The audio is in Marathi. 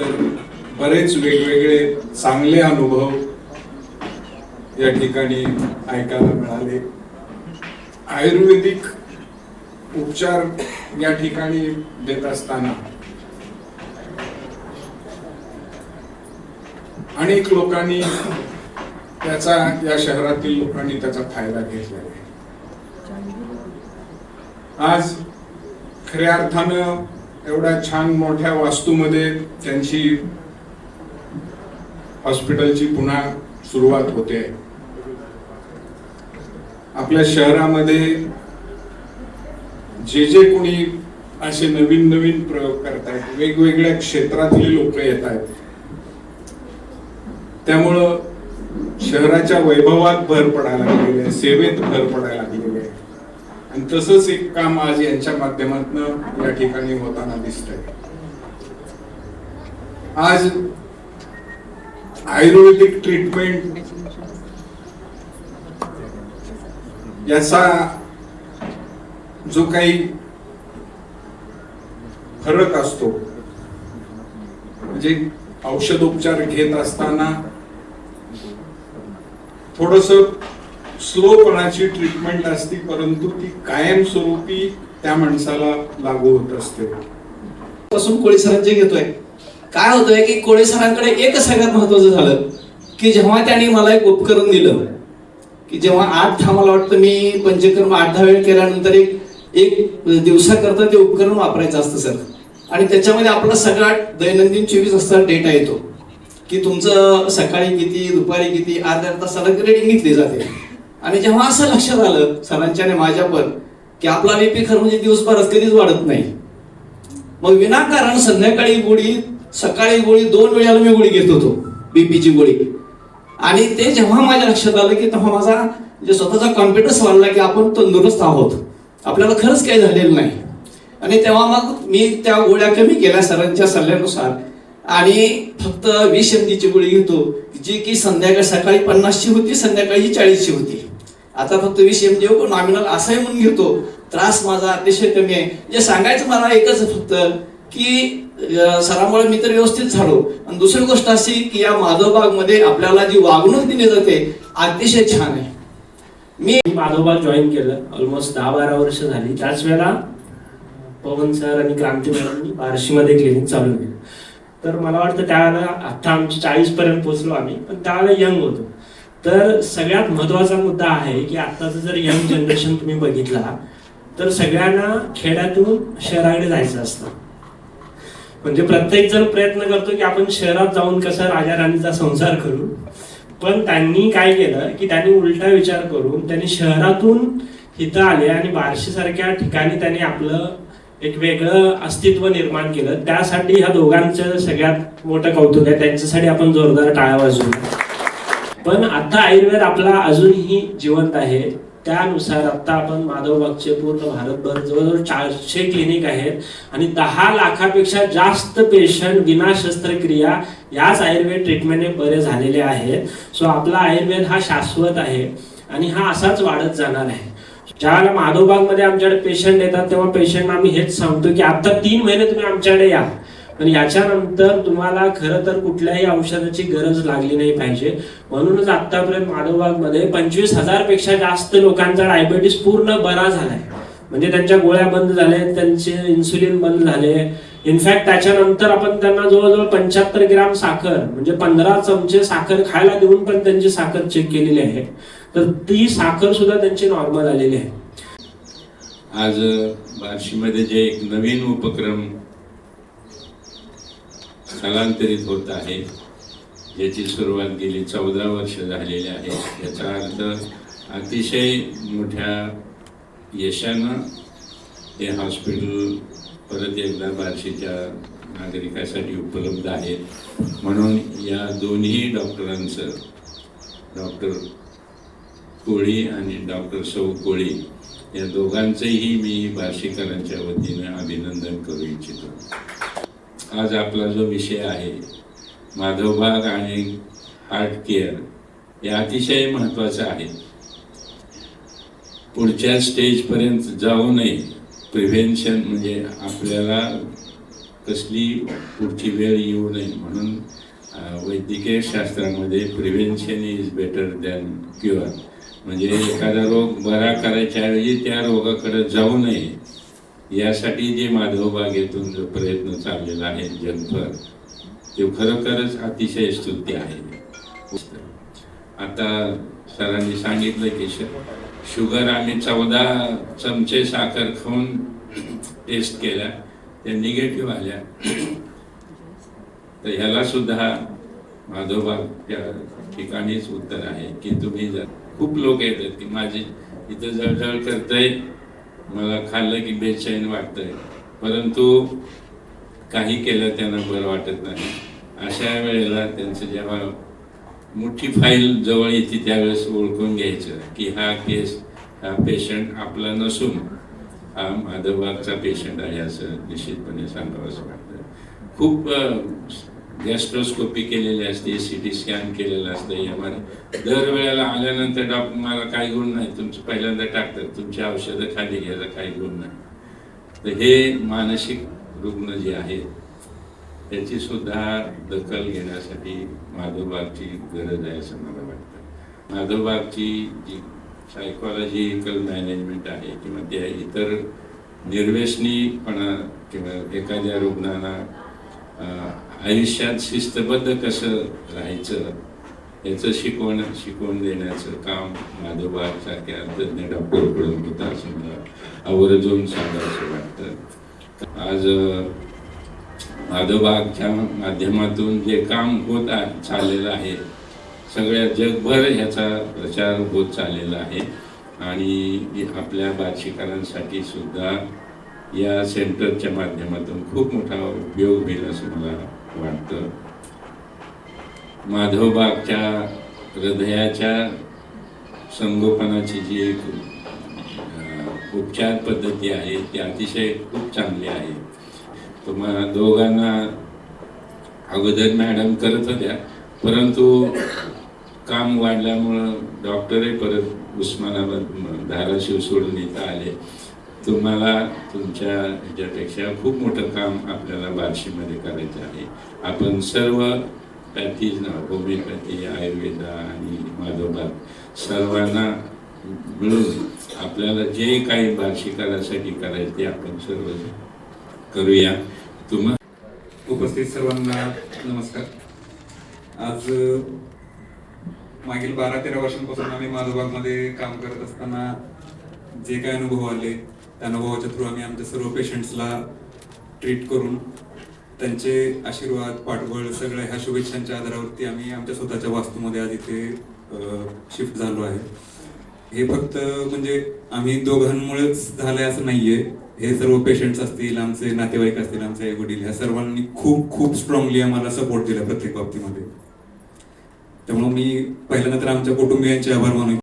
केल्यानंतर बरेच वेगवेगळे चांगले अनुभव या ठिकाणी ऐकायला मिळाले. आयुर्वेदिक उपचार या ठिकाणी देत असताना अनेक लोकांनी त्याचा या शहरातील लोकांनी त्याचा फायदा घेतला आहे. आज खऱ्या अर्थानं एवढ्या छान मोठ्या वास्तूमध्ये त्यांची हॉस्पिटलची पुन्हा सुरुवात होते. आपल्या शहरामध्ये जे जे कोणी असे नवीन नवीन प्रयोग करतायत वेगवेगळ्या क्षेत्रातली लोक येत आहेत त्यामुळं शहराच्या वैभवात भर पडायला लागलेली आहे सेवेत भर पडायला लागलेली आहे. आणि तसंच एक काम आज यांच्या माध्यमातून या ठिकाणी होताना दिसतंय. आज आयुर्वेदिक ट्रीटमेंट याचा जो काही फरक असतो म्हणजे औषधोपचार घेत असताना थोडस स्लोपणाची ट्रीटमेंट असते परंतु ती कायमस्वरूपी त्या माणसाला लागू होत असते. पासून कोळी सरांचे घेतोय. काय होतंय की कोळी सरांकडे सगळ्यात महत्वाचं झालं की जेव्हा त्यांनी मला एक उपकरण दिलं की जेव्हा आठ दहा मला वाटतं मी पंचकर्म आठ दहा वेळ केल्यानंतर एक एक दिवसाकरता ते उपकरण वापरायचं असतं सर. आणि त्याच्यामध्ये आपला सगळा दैनंदिन चोवीस असता डेटा येतो की तुमचं सकाळी किती दुपारी किती अर्ध्या तासाला रेडिंग घेतली जाते. आणि जेव्हा असं लक्षात आलं सरांच्याने माझ्या पण की आपला बीपी खरं म्हणजे दिवसभरात कधीच वाढत नाही. मग विनाकारण संध्याकाळी गोळी सकाळी गोळी दोन वेळेला मी गोळी घेत होतो बीपीची गोळी आणि ते जेव्हा माझ्या लक्षात आलं की तेव्हा माझा जे स्वतःचा कॉम्प्युटर्स वाढला की आपण तंदुरुस्त आहोत. आपल्याला खरंच काही झालेलं नाही. आणि तेव्हा मग मी त्या गोळ्या कमी केल्या सरांच्या सल्ल्यानुसार. आणि फक्त वीस एमजीची गोळी घेतो जी की संध्याकाळी सकाळी पन्नासची होती संध्याकाळी चाळीसची होती. आता फक्त विषय म्हणजे देऊ पण नॉमिनल असाही म्हणून घेतो त्रास माझा अतिशय कमी आहे. जे सांगायचं मला एकच फक्त की सरामुळे मी तर व्यवस्थित झालो. आणि दुसरी गोष्ट अशी की या माधवबागमध्ये आपल्याला जी वागणूक दिली जाते अतिशय छान आहे. मी माधवबाग जॉईन केलं. ऑलमोस्ट दहा बारा वर्ष झाली. त्याच वेळेला पवन सर आणि क्रांती मॅडमनी बार्शीमध्ये क्लिनिक चालू केलं. तर मला वाटतं त्यावेळेला आता आमची चाळीस पर्यंत पोहोचलो आम्ही पण त्यावेळेला यंग होतो. तर सगळ्यात महत्त्वाचा मुद्दा आहे की आत्ताचं जर यंग जनरेशन तुम्ही बघितला तर सगळ्यांना खेड्यातून शहराकडे जायचं असतं. म्हणजे प्रत्येक जण प्रयत्न करतो की आपण शहरात जाऊन कसा राजा राणीचा संसार करू. पण त्यांनी काय केलं की त्यांनी उलटा विचार करून त्यांनी शहरातून इथं आले आणि बार्शी सारख्या ठिकाणी त्यांनी आपलं एक वेगळं अस्तित्व निर्माण केलं. त्यासाठी ह्या दोघांचं सगळ्यात मोठं कौतुक आहे. त्यांच्यासाठी आपण जोरदार टाळा वाजवू. पण आता आयुर्वेद आपला अजूनही जिवंत आहे. त्यानुसार आता आपण माधवबागचे पूर्ण भारतभर जवळजवळ चारशे क्लिनिक आहेत आणि दहा लाखापेक्षा जास्त पेशंट विना शस्त्रक्रिया याच आयुर्वेद ट्रीटमेंटने बरे झालेले आहेत. सो आपला आयुर्वेद हा शाश्वत आहे आणि हा असाच वाढत जाणार आहे. ज्यावेळेला माधवबागमध्ये आमच्याकडे पेशंट येतात तेव्हा पेशंट आम्ही हेच सांगतो की आता तीन महिने तुम्ही आमच्याकडे या. पण याच्यानंतर तुम्हाला खरं तर कुठल्याही औषधाची गरज लागली नाही पाहिजे. म्हणूनच आतापर्यंत माधवबागमध्ये पंचवीस हजारपेक्षा जास्त लोकांचा डायबेटीस पूर्ण बरा झालाय. म्हणजे त्यांच्या गोळ्या बंद झाल्या त्यांचे इन्सुलिन बंद झाले. इनफॅक्ट त्याच्यानंतर आपण त्यांना जवळजवळ पंच्याहत्तर ग्राम साखर म्हणजे पंधरा चमचे साखर खायला देऊन पण त्यांची साखर चेक केलेली आहे. तर ती साखर सुद्धा त्यांची नॉर्मल आलेली आहे. आज बार्शीमध्ये जे एक नवीन उपक्रम स्थलांतरित होत आहे. याची सुरुवात गेली चौदा वर्ष झालेली आहे. याचा अर्थ अतिशय मोठ्या यशानं हे हॉस्पिटल परत एकदा बार्शीच्या नागरिकासाठी उपलब्ध आहे. म्हणून या दोन्ही डॉक्टरांचं डॉक्टर कोळी आणि डॉक्टर सौ कोळी या दोघांचंही मी बार्शीकरांच्या वतीनं अभिनंदन करू इच्छितो. आज आपला जो विषय आहे माधवबाग आणि हार्ट केअर हे अतिशय महत्त्वाचं आहे. पुढच्या स्टेजपर्यंत जाऊ नये. प्रिव्हेन्शन म्हणजे आपल्याला कसली पुढची वेळ येऊ नये म्हणून वैद्यकीय शास्त्रामध्ये prevention is better than cure म्हणजे एखादा रोग बरा करायच्या ऐवजी त्या रोगाकडे जाऊ नये. यासाठी जे माधव बागेतून जो प्रयत्न चाललेला आहे जगभर ते खरोखरच अतिशय स्तुती आहे. आता सरांनी सांगितलं की शुगर आम्ही चौदा चमचे साखर खाऊन टेस्ट केल्या त्या निगेटिव्ह आल्या. तर ह्याला सुद्धा माधोबाग त्या ठिकाणीच उत्तर आहे की तुम्ही जर खूप लोक येतात की माझी इथं जळजळ करतंय मला खाल्लं की बेचैन वाटतंय. परंतु काही केलं त्यांना बरं वाटत नाही. अशा वेळेला त्यांचं जेव्हा मोठी फाईल जवळ येते त्यावेळेस ओळखून घ्यायचं की हा केस हा पेशंट आपला नसून हा माधवबागचा पेशंट आहे असं निश्चितपणे सांगावं असं वाटतं. खूप गॅस्ट्रोस्कोपी केलेली असते सी टी स्कॅन केलेलं असतं एम दरवेळेला आल्यानंतर डॉक्टर मला काही गुण नाही. तुमचं पहिल्यांदा टाकतात तुमची औषधं खाली घ्यायला काही गुण नाही. तर हे मानसिक रुग्ण जे आहेत त्याची सुद्धा दखल घेण्यासाठी माधवबागची गरज आहे असं मला वाटतं. माधवबागची जी सायकॉलॉजिकल मॅनेजमेंट आहे किंवा त्या इतर निर्व्यसनीपणा किंवा एखाद्या रुग्णांना आयुष्यात शिस्तबद्ध कसं राहायचं? याचं शिकवण शिकवून देण्याचं काम माधोबासारख्या तज्ज्ञ डॉक्टरकडून सुद्धा. असं आवर्जून सांगायचं वाटतं. आज माधोबाच्या माध्यमातून जे काम होत चाललेलं आहे सगळ्या जगभर ह्याचा प्रचार होत चाललेला आहे. आणि आपल्या बार्शीकरांसाठी सुद्धा या सेंटरच्या माध्यमातून खूप मोठा उपयोग होईल असं मला वाटतं. माधवबागच्या हृदयाच्या संगोपनाची जी एक उपचार पद्धती आहे ती अतिशय खूप चांगली आहे. तुम्हा दोघांना अगोदर मॅडम करत होत्या परंतु काम वाढल्यामुळं डॉक्टरही परत उस्मानाबाद धाराशिव सोडून इथं आले. तुम्हाला तुमच्या ह्याच्यापेक्षा खूप मोठं काम आपल्याला बार्शीमध्ये करायचं आहे. आपण सर्व पॅथीज ना होमिओपॅथी आयुर्वेदा आणि माधोबाद सर्वांना मिळून आपल्याला जे काही बार्शीकरासाठी करायचं ते आपण सर्व करूया. तुम्हा उपस्थित सर्वांना नमस्कार. आज मागील बारा तेरा वर्षांपासून आम्ही माधोबागमध्ये काम करत असताना जे काही अनुभव आले त्या अनुभवाच्या थ्रू आम्ही आमच्या सर्व पेशंट्सला ट्रीट करून त्यांचे आशीर्वाद पाठबळ सगळ्या ह्या शुभेच्छांच्या आधारावरती आम्ही आमच्या स्वतःच्या वास्तूमध्ये आज इथे शिफ्ट झालो आहे. हे फक्त म्हणजे आम्ही दोघांमुळेच झालंय असं नाहीये. हे सर्व पेशंट्स असतील आमचे नातेवाईक असतील आमचे आई वडील ह्या सर्वांनी खूप खूप स्ट्रॉंगली आम्हाला सपोर्ट दिला प्रत्येक बाबतीमध्ये. त्यामुळे मी पहिल्यांदा तर आमच्या कुटुंबियांचे आभार मानू